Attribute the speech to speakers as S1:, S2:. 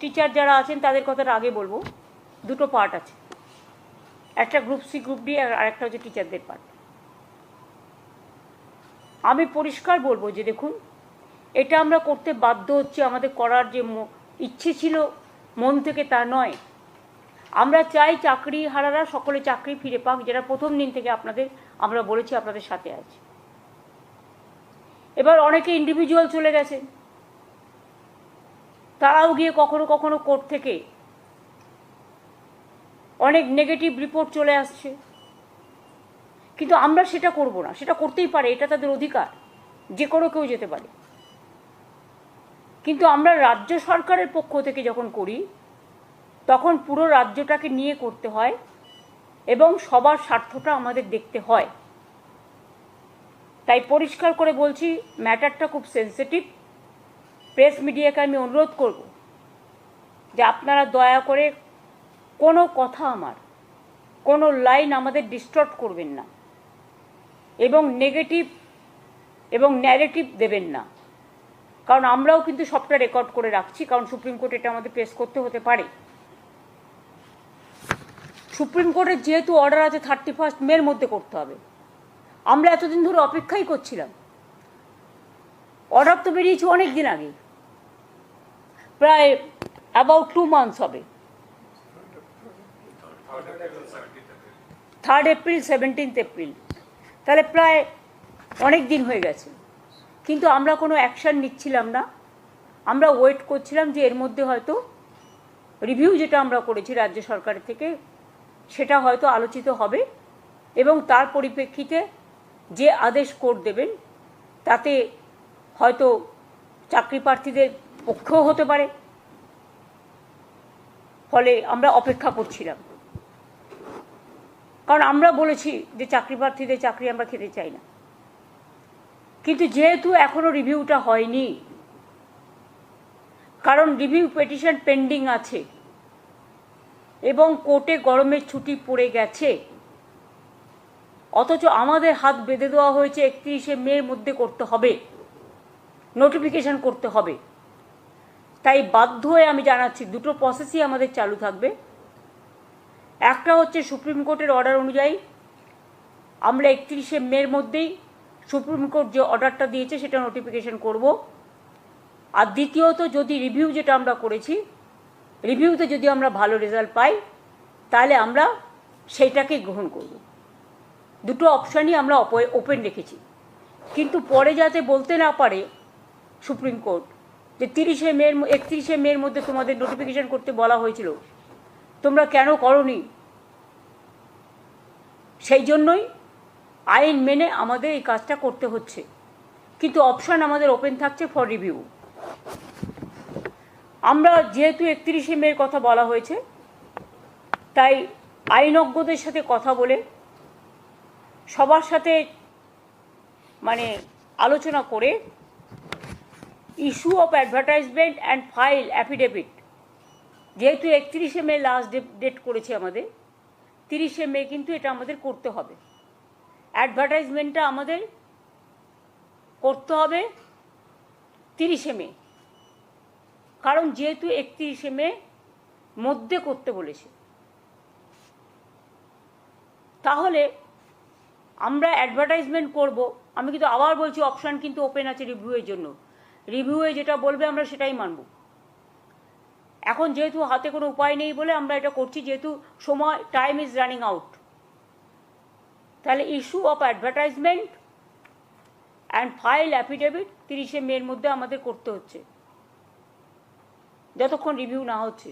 S1: Teacher যারা আছেন, তাদের কথাটা আগে বলব। দুটো পার্ট আছে। একটা গ্রুপ সি গ্রুপ ডি আর একটা হচ্ছে টিচারদের পার্ট আমি পরিষ্কার বলব যে দেখুন, এটা আমরা করতে বাধ্য হচ্ছে, আমাদের করার যে ইচ্ছে ছিল, মন থেকে তা নয়। আমরা চাই চাকরি হারারা সকলে চাকরি ফিরে পাক, যেটা প্রথম দিন থেকে আপনাদের, আমরা বলেছি আপনাদের সাথে আছে। এবার অনেকে ইন্ডিভিজুয়াল চলে গেছেন। তারাও গিয়ে কখনো কখনো কোর্ট থেকে অনেক নেগেটিভ রিপোর্ট চলে আসছে। কিন্তু আমরা সেটা করব না, সেটা করতেই পারে, এটা তাদের অধিকার, যে কোনো কেউ যেতে পারে। কিন্তু আমরা রাজ্য সরকারের পক্ষ থেকে যখন করি, তখন পুরো রাজ্যটাকে নিয়ে করতে হয় এবং সবার স্বার্থটা আমাদের দেখতে হয়। তাই পরিষ্কার করে বলছি, ম্যাটারটা খুব সেন্সিটিভ প্রেস মিডিয়াকে আমি অনুরোধ করব যে আপনারা দয়া করে কোনো কথা আমার, কোনো লাইন আমাদের ডিস্টর্ট করবেন না এবং নেগেটিভ এবং ন্যারেটিভ দেবেন না। কারণ আমরাও কিন্তু সবটা রেকর্ড করে রাখছি, কারণ সুপ্রিম কোর্ট এটা আমাদের প্রেস করতে হতে পারে। সুপ্রিম কোর্টের যেহেতু অর্ডার আছে থার্টি ফার্স্ট মের মধ্যে করতে হবে। আমরা এতদিন ধরে অপেক্ষাই করছিলাম। অর্ডার তো বেরিয়েছে অনেক দিন আগে। প্রায় অ্যাবাউট টু মান্থস হবে। থার্ড এপ্রিল সেভেন্টিন্থ এপ্রিল তাহলে প্রায় অনেক দিন হয়ে গেছে। কিন্তু আমরা কোনো অ্যাকশান নিচ্ছিলাম না। আমরা ওয়েট করছিলাম যে এর মধ্যে হয়তো রিভিউ যেটা আমরা করেছি রাজ্য সরকারের থেকে, সেটা হয়তো আলোচিত হবে এবং তার পরিপ্রেক্ষিতে যে আদেশ কোর্ট দেবেন, তাতে হয়তো চাকরি প্রার্থীদের পক্ষেও হতে পারে। ফলে আমরা অপেক্ষা করছিলাম। কারণ আমরা বলেছি যে চাকরি প্রার্থীদের চাকরি আমরা খেতে চাই না। কিন্তু যেহেতু এখনও রিভিউটা হয়নি, কারণ রিভিউ পেটিশন পেন্ডিং আছে এবং কোর্টে গরমের ছুটি পড়ে গেছে, অথচ আমাদের হাত বেঁধে দেওয়া হয়েছে একত্রিশে মের মধ্যে করতে হবে, নোটিফিকেশন করতে হবে। তাই বাধ্য হয়ে আমি জানাচ্ছি, দুটো প্রসেসই আমাদের চালু থাকবে। একটা হচ্ছে সুপ্রিম কোর্টের অর্ডার অনুযায়ী, আমরা একত্রিশে মের মধ্যেই সুপ্রিম কোর্ট যে অর্ডারটা দিয়েছে সেটা নোটিফিকেশন করব। আর দ্বিতীয়ত, যদি রিভিউ যেটা আমরা করেছি রিভিউতে যদি আমরা ভালো রেজাল্ট পাই, তাহলে আমরা সেইটাকেই গ্রহণ করব। দুটো অপশানই আমরা ওপেন রেখেছি। কিন্তু পরে যাতে বলতে না পারে সুপ্রিম কোর্ট যে তিরিশে মের একত্রিশে মের মধ্যে তোমাদের নোটিফিকেশন করতে বলা হয়েছিল। তোমরা কেন করনি? সেই জন্যই আইন মেনে আমাদের এই কাজটা করতে হচ্ছে। কিন্তু অপশান আমাদের ওপেন থাকছে ফর রিভিউ আমরা যেহেতু একত্রিশে মের কথা বলা হয়েছে, তাই আইনজ্ঞদের সাথে কথা বলে, সবার সাথে মানে আলোচনা করে issue of advertisement and file affidavit যেহেতু একত্রিশে মে লাস্ট ডেট করেছে আমাদের, তিরিশে মে কিন্তু এটা আমাদের করতে হবে। অ্যাডভার্টাইজমেন্টটা আমাদের করতে হবে তিরিশে মে। কারণ যেহেতু একত্রিশে মে মধ্যে করতে বলেছে। তাহলে আমরা অ্যাডভার্টাইজমেন্ট করব। আমি কিন্তু আবার বলছি অপশান কিন্তু ওপেন আছে রিভিউয়ের জন্য। রিভিউয়ে যেটা বলবে আমরা সেটাই মানব। এখন যেহেতু হাতে কোনো উপায় নেই বলে আমরা এটা করছি, যেহেতু সময় টাইম ইজ রানিং আউট তাহলে issue of advertisement and file affidavit তিরিশে মের মধ্যে আমাদের করতে হচ্ছে। যতক্ষণ রিভিউ না হচ্ছে।